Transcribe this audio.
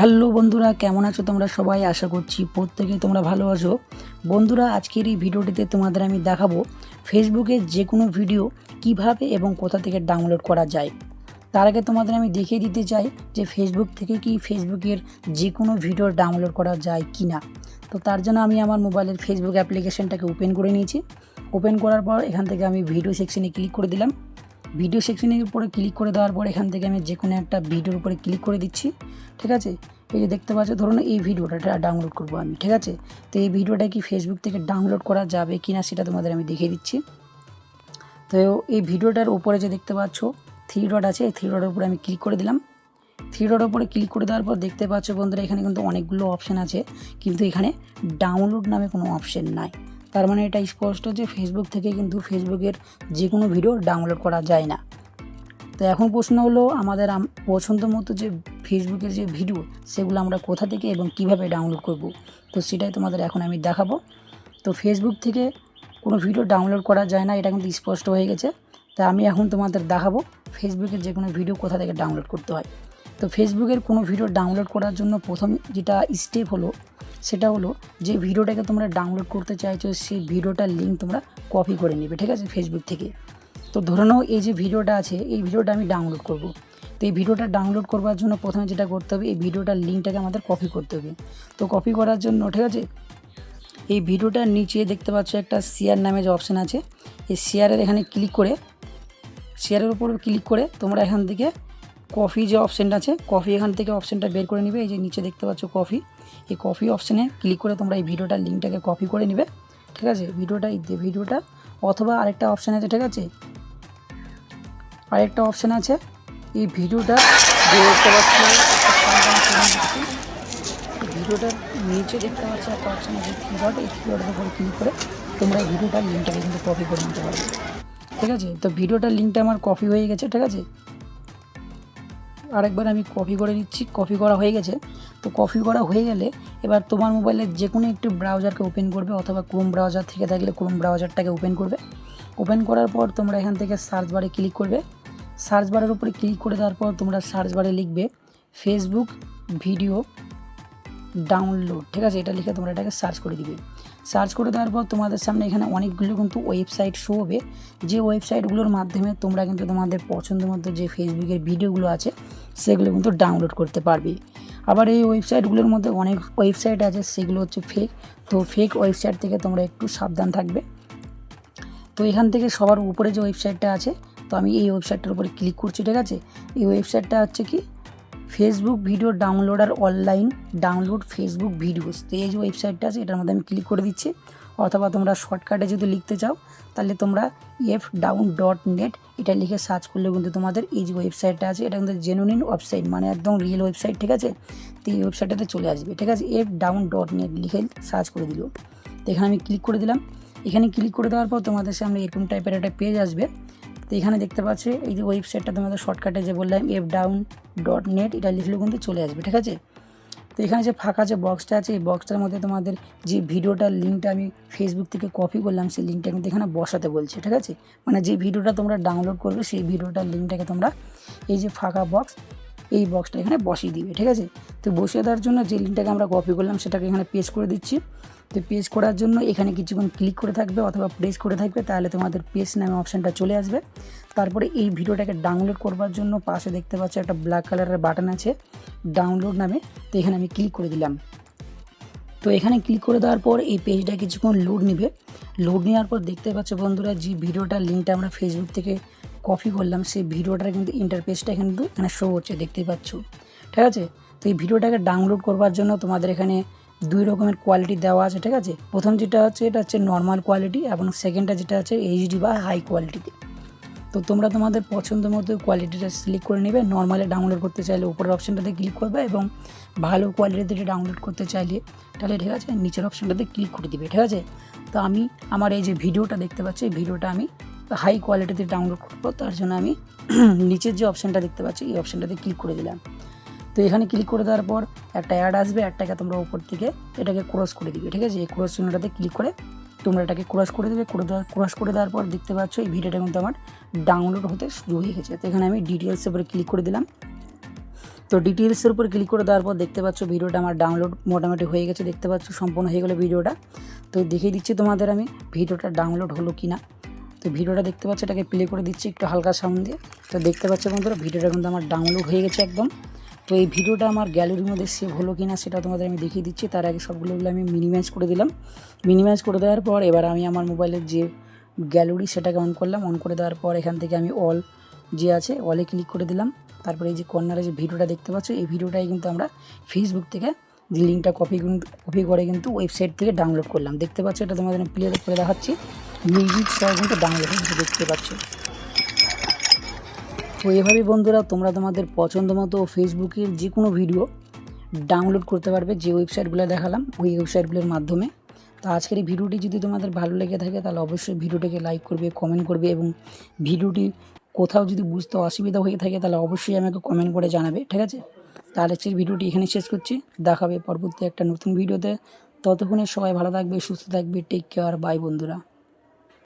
Hello বন্ধুরা, কেমন আছো তোমরা সবাই? আশা করছি প্রত্যেকে তোমরা ভালো আছো। বন্ধুরা, আজকের এই ভিডিওটিতে তোমাদের আমি দেখাবো ফেসবুকে যে কোনো ভিডিও কীভাবে এবং কোথা থেকে ডাউনলোড করা যায়। তার আগে তোমাদের আমি দেখিয়ে দিতে চাই যে ফেসবুক থেকে কি ফেসবুকের যে কোনো ভিডিও ডাউনলোড করা যায় কি না তো তার জন্য আমি আমার মোবাইলের ফেসবুক অ্যাপ্লিকেশনটাকে ওপেন করে নিয়েছি। ওপেন করার পর এখান থেকে আমি ভিডিও সেকশনে ক্লিক করে দিলাম। ভিডিও সেকশনের উপরে ক্লিক করে দেওয়ার পর এখান থেকে আমি যে কোনো একটা ভিডিওর উপরে ক্লিক করে দিচ্ছি, ঠিক আছে? এই যে দেখতে পাচ্ছ, ধরুন এই ভিডিওটা ডাউনলোড করব আমি, ঠিক আছে? তো এই ভিডিওটা কি ফেসবুক থেকে ডাউনলোড করা যাবে কি না সেটা তোমাদের আমি দেখিয়ে দিচ্ছি। তো এই ভিডিওটার উপরে যে দেখতে পাচ্ছ থ্রি ডট আছে, এই থ্রি ডটের উপরে আমি ক্লিক করে দিলাম। থ্রি ডটের উপরে ক্লিক করে দেওয়ার পর দেখতে পাচ্ছ বন্ধুরা, এখানে কিন্তু অনেকগুলো অপশান আছে, কিন্তু এখানে ডাউনলোড নামে কোনো অপশান নাই। তার মানে এটা স্পষ্ট যে ফেসবুক থেকে কিন্তু ফেসবুকের যে কোনো ভিডিও ডাউনলোড করা যায় না। তো এখন প্রশ্ন হলো, আমাদের পছন্দ মতো যে ফেসবুকের যে ভিডিও সেগুলো আমরা কোথা থেকে এবং কীভাবে ডাউনলোড করব? তো সেটাই তোমাদের এখন আমি দেখাবো। তো ফেসবুক থেকে কোনো ভিডিও ডাউনলোড করা যায় না, এটা কিন্তু স্পষ্ট হয়ে গেছে। তা আমি এখন তোমাদের দেখাবো ফেসবুকের যে কোনো ভিডিও কোথা থেকে ডাউনলোড করতে হয়। তো ফেসবুকের কোনো ভিডিও ডাউনলোড করার জন্য প্রথম যেটা স্টেপ হলো, সেটা হলো যে ভিডিওটাকে তোমরা ডাউনলোড করতে চাইছো, সেই ভিডিওটার লিঙ্ক তোমরা কপি করে নেবে, ঠিক আছে? ফেসবুক থেকে। তো ধরে নাও এই যে ভিডিওটা আছে, এই ভিডিওটা আমি ডাউনলোড করব। তো এই ভিডিওটা ডাউনলোড করবার জন্য প্রথমে যেটা করতে হবে, এই ভিডিওটার লিঙ্কটাকে আমাদের কপি করতে হবে। তো কপি করার জন্য, ঠিক আছে? এই ভিডিওটার নিচে দেখতে পাচ্ছ একটা শেয়ার নামে যে অপশান আছে, এই শেয়ারের এখানে ক্লিক করে শেয়ারের উপর ক্লিক করে তোমরা এখান থেকে কফি যে অপশানটা আছে, কফি এখান থেকে অপশানটা বের করে নিবে। এই যে নিচে দেখতে পাচ্ছ কফি। এই কফি অপশানে ক্লিক করে তোমরা এই ভিডিওটার লিঙ্কটাকে কপি করে নিবে। ঠিক আছে? ভিডিওটা ভিডিওটা অথবা আরেকটা অপশান আছে, ঠিক আছে? আরেকটা অপশান আছে, এই ভিডিওটা দেখতে পাচ্ছ ভিডিওটার নিচে দেখতে পাচ্ছ একটা অপশান আছে ডট এই ডটের উপর ক্লিক করে তোমরা এই ভিডিওটার লিঙ্কটাকে কিন্তু কপি করে নিতে পারবে। ঠিক আছে? তো ভিডিওটার লিঙ্কটা আমার কপি হয়ে গেছে, ঠিক আছে? আরেকবার আমি কপি করে নিচ্ছি কপি করা হয়ে গেছে। তো কপি করা হয়ে গেলে এবার তোমার মোবাইলে যে কোনো একটি ব্রাউজারকে ওপেন করবে অথবা ক্রোম ব্রাউজার থেকে থাকলে ক্রোম ব্রাউজারটাকে ওপেন করবে। ওপেন করার পর তোমরা এখান থেকে সার্চ বারে ক্লিক করবে। সার্চ বারের উপরে ক্লিক করে দেওয়ার পর তোমরা সার্চ বারে লিখবে ফেসবুক ভিডিও ডাউনলোড ঠিক আছে? এটা লিখে তোমরা এটাকে সার্চ করে দিবে। সার্চ করে দেওয়ার পর তোমাদের সামনে এখানে অনেকগুলো কিন্তু ওয়েবসাইট শো হবে। যে ওয়েবসাইটগুলোর মাধ্যমে তোমরা কিন্তু তোমাদের পছন্দ মতো যে ফেসবুকের ভিডিওগুলো আছে, সেগুলো কিন্তু ডাউনলোড করতে পারবে। আবার এই ওয়েবসাইটগুলোর মধ্যে অনেক ওয়েবসাইট আছে, সেগুলো হচ্ছে ফেক তো ফেক ওয়েবসাইট থেকে তোমরা একটু সাবধান থাকবে। তো এখান থেকে সবার উপরে যে ওয়েবসাইটটা আছে, তো আমি এই ওয়েবসাইটটার উপরে ক্লিক করছি, ঠিক আছে? এই ওয়েবসাইটটা হচ্ছে কি? ফেসবুক ভিডিও ডাউনলোড আর অনলাইন ডাউনলোড ফেসবুক ভিডিওস তো এই যে ওয়েবসাইটটা আছে, এটার মধ্যে আমি ক্লিক করে দিচ্ছি। অথবা তোমরা শর্টকাটে যদি লিখতে চাও, তাহলে তোমরা এফ ডাউন ডট নেট এটা লিখে সার্চ করলে কিন্তু তোমাদের এই যে ওয়েবসাইটটা আছে, এটা কিন্তু জেনুইন ওয়েবসাইট মানে একদম রিয়েল ওয়েবসাইট ঠিক আছে? তো এই ওয়েবসাইটটাতে চলে আসবে, ঠিক আছে? এফ ডাউন ডট নেট লিখে সার্চ করে দিল। তো এখানে আমি ক্লিক করে দিলাম। এখানে ক্লিক করে দেওয়ার পর তোমাদের সামনে এরকম টাইপের একটা পেজ আসবে। তো এখানে দেখতে পাচ্ছ, এই যে ওয়েবসাইটটা তোমাদের শর্টকাটে যে বললাম এফ ডাউন ডট নেট এটা লিখলেও কিন্তু চলে আসবে, ঠিক আছে? তো এখানে যে ফাঁকা যে বক্সটা আছে, এই বক্সটার মধ্যে তোমাদের যে ভিডিওটার লিঙ্কটা আমি ফেসবুক থেকে কপি করলাম, সেই লিঙ্কটা কিন্তু এখানে বসাতে বলছে, ঠিক আছে? মানে যে ভিডিওটা তোমরা ডাউনলোড করবে, সেই ভিডিওটার লিঙ্কটাকে তোমরা এই যে ফাঁকা বক্স এই বক্সটা এখানে বসিয়ে দিবে, ঠিক আছে? তো বসিয়ে দেওয়ার জন্য যে লিঙ্কটাকে আমরা কপি করলাম, সেটাকে এখানে পেজ করে দিচ্ছি। তো পেজ করার জন্য এখানে কিছুক্ষণ ক্লিক করে থাকবে অথবা প্রেস করে থাকবে, তাহলে তোমাদের পেজ নামে অপশানটা চলে আসবে। তারপরে এই ভিডিওটাকে ডাউনলোড করবার জন্য পাশে দেখতে পাচ্ছ একটা ব্ল্যাক কালারের বাটন আছে ডাউনলোড নামে। তো এখানে আমি ক্লিক করে দিলাম। তো এখানে ক্লিক করে দেওয়ার পর এই পেজটা কিছুক্ষণ লোড নেবে। লোড নেওয়ার পর দেখতে পাচ্ছ বন্ধুরা, যে ভিডিওটার লিঙ্কটা আমরা ফেসবুক থেকে কপি করলাম, সেই ভিডিওটার কিন্তু ইন্টারপেজটা কিন্তু এখানে শো হচ্ছে, দেখতেই পাচ্ছ। ঠিক আছে? তো এই ভিডিওটাকে ডাউনলোড করবার জন্য তোমাদের এখানে দুই রকমের কোয়ালিটি দেওয়া আছে, ঠিক আছে? প্রথম যেটা হচ্ছে এটা হচ্ছে নর্মাল কোয়ালিটি এবং সেকেন্ডটা যেটা আছে এইচডি বা হাই কোয়ালিটিতে তো। তোমরা তোমাদের পছন্দ মতো কোয়ালিটিটা সিলেক্ট করে নেবে নর্মালে ডাউনলোড করতে চাইলে উপরের অপশানটাতে ক্লিক করবে এবং ভালো কোয়ালিটিতে ডাউনলোড করতে চাইলে, তাহলে ঠিক আছে? নিচের অপশানটাতে ক্লিক করে দিবে, ঠিক আছে? তো আমি, আমার এই যে ভিডিওটা দেখতে পাচ্ছি, এই ভিডিওটা আমি হাই কোয়ালিটিতে ডাউনলোড করব, তার জন্য আমি নিচের যে অপশানটা দেখতে পাচ্ছি, এই অপশানটাতে ক্লিক করে দিলাম। তো এখানে ক্লিক করে দেওয়ার পর একটা অ্যাড আসবে অ্যাডটাকে তোমরা উপর থেকে এটাকে ক্রস করে দিবে, ঠিক আছে? এই ক্রস চিহ্নটাতে ক্লিক করে তোমরা এটাকে ক্রস করে দেবে ক্রস করে দেওয়ার পর দেখতে পাচ্ছ এই ভিডিওটা কিন্তু আমার ডাউনলোড হতে শুরু হয়ে গেছে। তো এখানে আমি ডিটেলসের উপরে ক্লিক করে দিলাম। তো ডিটেলসের উপর ক্লিক করে দেওয়ার পর দেখতে পাচ্ছ ভিডিওটা আমার ডাউনলোড মোটামুটি হয়ে গেছে, দেখতে পাচ্ছ সম্পূর্ণ হয়ে গেলো ভিডিওটা তো দেখিয়ে দিচ্ছি তোমাদের আমি ভিডিওটা ডাউনলোড হলো কি না তো ভিডিওটা দেখতে পাচ্ছ, এটাকে প্লে করে দিচ্ছি একটু হালকা সাউন্ড দিয়ে। তো দেখতে পাচ্ছ বন্ধুরা, ভিডিওটা কিন্তু আমার ডাউনলোড হয়ে গেছে একদম। তো এই ভিডিওটা আমার গ্যালারির মধ্যে সেভ হলো কি না সেটা তোমাদের আমি দেখিয়ে দিচ্ছি। তার আগে সবগুলো আমি মিনিমাইজ করে দিলাম। মিনিমাইজ করে দেওয়ার পর এবার আমি আমার মোবাইলের যে গ্যালারি সেটাকে অন করলাম। অন করে দেওয়ার পর এখান থেকে আমি অল যে আছে অলে ক্লিক করে দিলাম। তারপরে এই যে কর্নারে যে ভিডিওটা দেখতে পাচ্ছ, এই ভিডিওটাই কিন্তু আমরা ফেসবুক থেকে লিঙ্কটা কপি কপি করে কিন্তু ওয়েবসাইট থেকে ডাউনলোড করলাম। দেখতে পাচ্ছ, এটা তোমাদের প্লে করে দেখাচ্ছি। মিউজিক সহ কিন্তু হয়েছে দেখতে পাচ্ছ। তো এভাবেই বন্ধুরা, তোমরা তোমাদের পছন্দ মতো ফেসবুকের যে কোনো ভিডিও ডাউনলোড করতে পারবে যে ওয়েবসাইটগুলো দেখালাম, ওই ওয়েবসাইটগুলোর মাধ্যমে। তো আজকের এই ভিডিওটি যদি তোমাদের ভালো লেগে থাকে, তাহলে অবশ্যই ভিডিওটিকে লাইক করবে কমেন্ট করবে এবং ভিডিওটি কোথাও যদি বুঝতে অসুবিধা হয়ে থাকে, তাহলে অবশ্যই আমাকে কমেন্ট করে জানাবে, ঠিক আছে? তাহলে আজকের ভিডিওটি এখানে শেষ করছি। দেখাবে পরবর্তী একটা নতুন ভিডিওতে ততক্ষণে সবাই ভালো থাকবে, সুস্থ থাকবে টেক কেয়ার বাই বন্ধুরা।